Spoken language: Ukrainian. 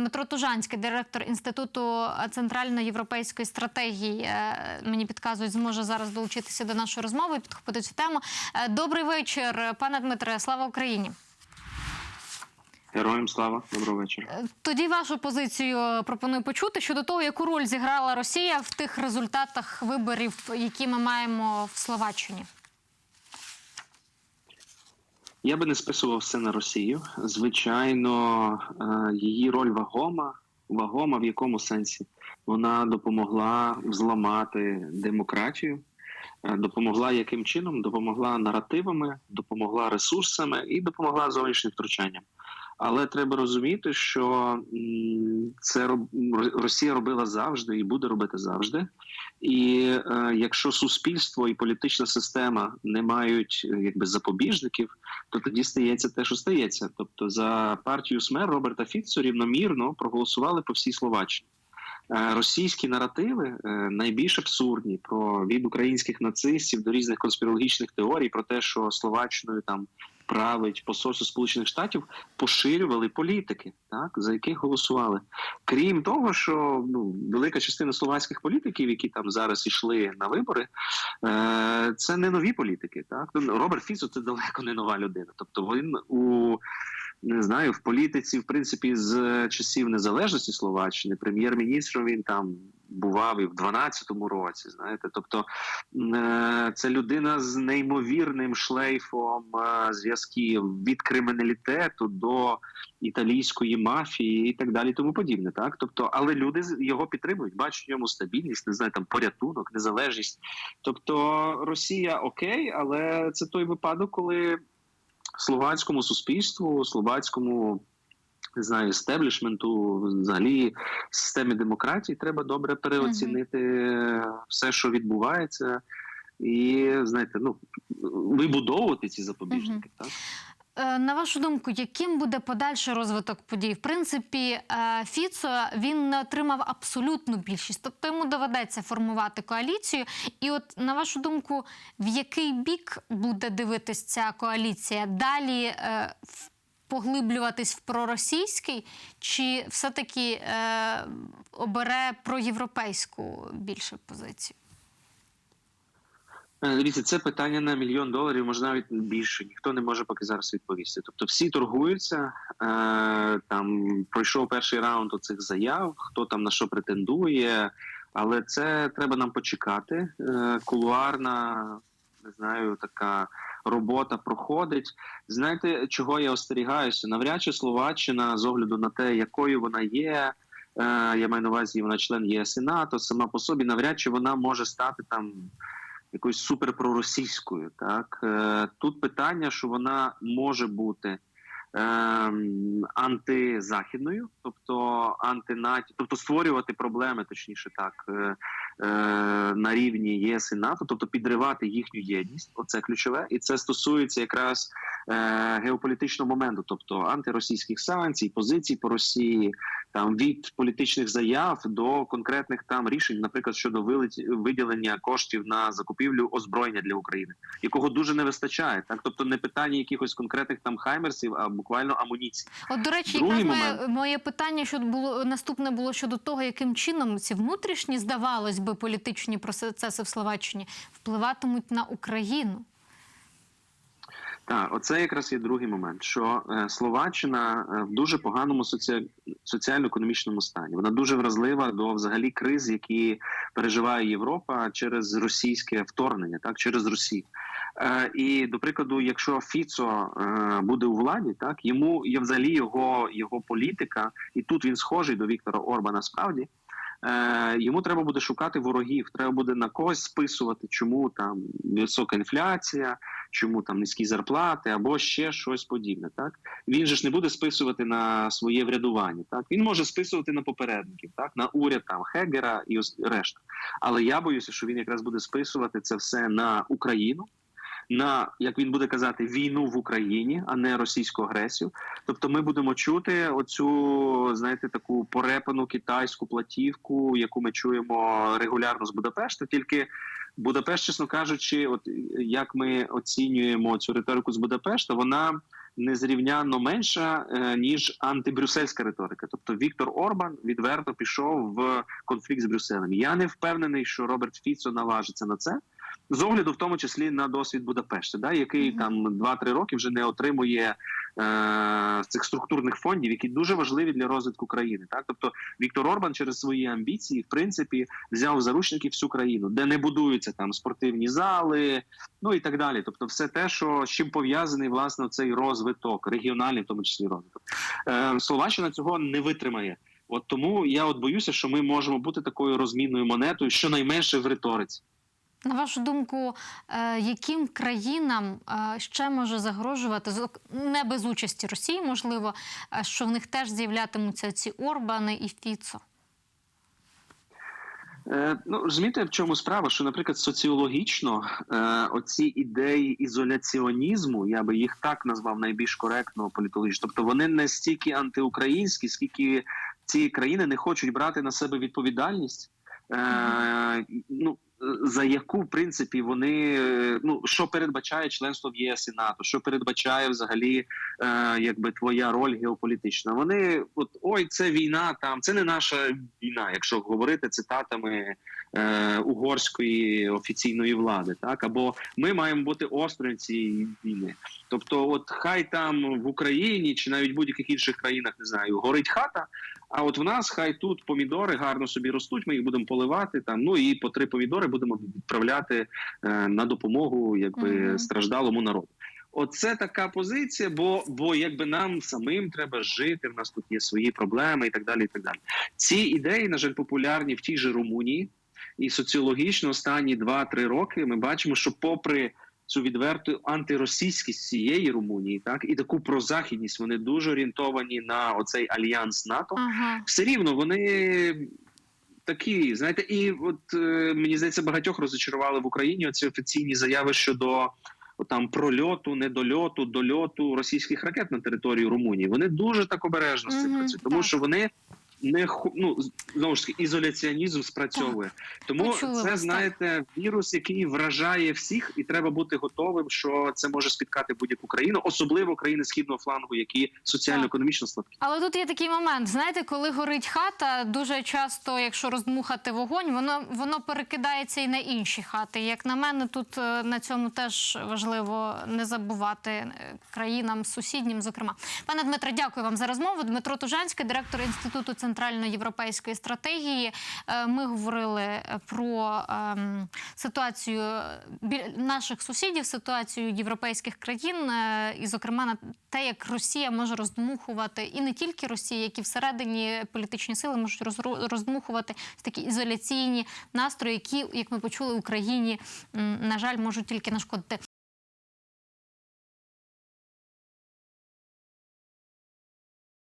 Дмитро Тужанський, директор інституту центральноєвропейської стратегії. е, Мені підказують, зможе зараз долучитися до нашої розмови і підхопити цю тему. Е, Добрий вечір, пане Дмитре. Слава Україні. Героям слава, доброго вечора. Е, Тоді вашу позицію пропоную почути щодо того, яку роль зіграла Росія в тих результатах виборів, які ми маємо в Словаччині. Я би не списував все на Росію. Звичайно, е, її роль вагома. Вагома в якому сенсі? Вона допомогла взламати демократію, е, допомогла яким чином? Допомогла наративами, допомогла ресурсами і допомогла зовнішнім втручанням. Але треба розуміти, що це Росія робила завжди і буде робити завжди. І е, якщо суспільство і політична система не мають е, якби запобіжників, то тоді стається те, що стається. Тобто за партію СМЕР Роберта Фіцу рівномірно проголосували по всій Словаччині. Е, Російські наративи е, найбільш абсурдні про від українських нацистів до різних конспірологічних теорій про те, що Словаччиною там править посольство Сполучених Штатів, поширювали політики, так за яких голосували. Крім того, що ну велика частина словацьких політиків, які там зараз ішли на вибори, е, це не нові політики. Так Ну, Роберт Фіцо це далеко не нова людина. Тобто він у не знаю в політиці, в принципі, з часів незалежності Словаччини, прем'єр-міністром він там бував і в 12-му році. Знаєте, тобто е, це людина з неймовірним шлейфом е, зв'язків від криміналітету до італійської мафії і так далі, тому подібне. Так, тобто, але люди його підтримують, бачать в ньому стабільність, не знаю, там порятунок, незалежність. Тобто Росія окей, але це той випадок, коли словацькому суспільству, словацькому не знаю, естеблішменту, взагалі системі демократії треба добре переоцінити все, що відбувається, і знаєте, ну вибудовувати ці запобіжники. Так Е, На вашу думку, яким буде подальший розвиток подій? В принципі, е, Фіцо він не отримав абсолютну більшість, тобто йому доведеться формувати коаліцію. І, от на вашу думку, в який бік буде дивитись ця коаліція? Далі е, в- поглиблюватись в проросійський, чи все-таки е, обере проєвропейську більше позицію? Е, Дивіться, це питання на мільйон доларів, може навіть більше. Ніхто не може поки зараз відповісти. Тобто всі торгуються. Е, там пройшов перший раунд оцих заяв, хто там на що претендує, але це треба нам почекати. Е, кулуарна, не знаю, така робота проходить. Знаєте, чого я остерігаюся? Навряд чи Словаччина з огляду на те, якою вона є. е, Я маю на увазі, вона член ЄС і НАТО, сама по собі, навряд чи вона може стати там якоюсь суперпроросійською. Так е, тут питання, що вона може бути антизахідною, тобто антинаті, тобто створювати проблеми, точніше так, е, е, на рівні ЄС і НАТО, тобто підривати їхню єдність. Оце ключове, і це стосується якраз геополітичного моменту, тобто антиросійських санкцій, позицій по Росії, там від політичних заяв до конкретних там рішень, наприклад, щодо виділення коштів на закупівлю озброєння для України, якого дуже не вистачає. Так, тобто не питання якихось конкретних там хаймерсів, а буквально амуніції. От, до речі, якраз моє, моє питання щодо було наступне було щодо того, яким чином ці внутрішні, здавалось би, політичні процеси в Словаччині впливатимуть на Україну. Так, оце якраз є другий момент, що е, Словаччина е, в дуже поганому соці... соціально-економічному стані. Вона дуже вразлива до взагалі криз, які переживає Європа через російське вторгнення, так через Росію. Е, і до прикладу, якщо Фіцо буде у владі, так йому є взагалі його, його політика, і тут він схожий до Віктора Орбана. Справді е, йому треба буде шукати ворогів, треба буде на когось списувати, чому там висока інфляція чому там низькі зарплати або ще щось подібне. Так він же ж не буде списувати на своє врядування. Так він може списувати на попередників, так на уряд там Хегера і решта. Але я боюся, що він якраз буде списувати це все на Україну. На як він буде казати війну в Україні, а не російську агресію. Тобто, ми будемо чути оцю, знаєте, таку порепану китайську платівку, яку ми чуємо регулярно з Будапешта. Тільки Будапешт, чесно кажучи, от як ми оцінюємо цю риторику з Будапешта, вона незрівнянно менша е, ніж антибрюссельська риторика. Тобто Віктор Орбан відверто пішов в конфлікт з Брюсселем. Я не впевнений, що Роберт Фіцо наважиться на це. З огляду, в тому числі на досвід Будапешта, да, який Мгм. там 2-3 роки вже не отримує е, цих структурних фондів, які дуже важливі для розвитку країни. Так, тобто Віктор Орбан через свої амбіції, в принципі, взяв заручники всю країну, де не будуються там спортивні зали, ну і так далі. Тобто, все те, що з чим пов'язаний власне цей розвиток, регіональний, в тому числі розвиток. Е, Словаччина цього не витримає. От тому я от боюся, що ми можемо бути такою розмінною монетою, щонайменше в риториці. На вашу думку, е, яким країнам е, ще може загрожувати не без участі Росії, можливо, е, що в них теж з'являтимуться ці Орбани і Фіцо? Ну розумієте, в чому справа? Що, наприклад, соціологічно е, оці ідеї ізоляціонізму, я би їх так назвав найбільш коректно політологічно. Тобто вони не стільки антиукраїнські, скільки ці країни не хочуть брати на себе відповідальність. Е, ну за яку в принципі вони ну що передбачає членство в ЄС і НАТО, що передбачає взагалі е, якби твоя роль геополітична. Вони от ой, це війна там, це не наша війна, якщо говорити цитатами е, угорської офіційної влади, так або ми маємо бути осторонь цієї війни. Тобто, от хай там в Україні чи навіть в будь-яких інших країнах не знаю, горить хата. А от в нас хай тут помідори гарно собі ростуть. Ми їх будемо поливати там. Ну і по три помідори будемо відправляти е, на допомогу, якби Мгм. страждалому народу. Оце така позиція, бо бо якби нам самим треба жити. В нас тут є свої проблеми і так далі. І так далі. Ці ідеї, на жаль, популярні в тій же Румунії, і соціологічно останні 2-3 роки ми бачимо, що попри цю відверту антиросійськість цієї Румунії, так і таку прозахідність, вони дуже орієнтовані на оцей альянс НАТО. Ага. Все рівно вони такі, знаєте, і от е, мені здається, багатьох розочарували в Україні оці офіційні заяви щодо там прольоту, недольоту, дольоту російських ракет на територію Румунії. Вони дуже так обережно з цим працюють, тому що вони. Не ну знову ж таки ізоляціонізм спрацьовує, тому Почули це знаєте вірус, який вражає всіх, і треба бути готовим, що це може спіткати будь-яку країну, особливо країни східного флангу, які соціально-економічно слабкі. Але тут є такий момент. Знаєте, коли горить хата, дуже часто, якщо роздмухати вогонь, воно воно перекидається і на інші хати. Як на мене, тут е, на цьому теж важливо не забувати е, країнам сусіднім. Зокрема, пане Дмитре, дякую вам за розмову. Дмитро Тужанський, директор інституту центральноєвропейської стратегії. Е, Ми говорили е, про ем, ситуацію бі- наших сусідів, ситуацію європейських країн, е, і, зокрема, на те, як Росія може роздмухувати, і не тільки Росія, які всередині політичні сили можуть роздмухувати такі ізоляційні настрої, які, як ми почули, Україні на жаль, можуть тільки нашкодити.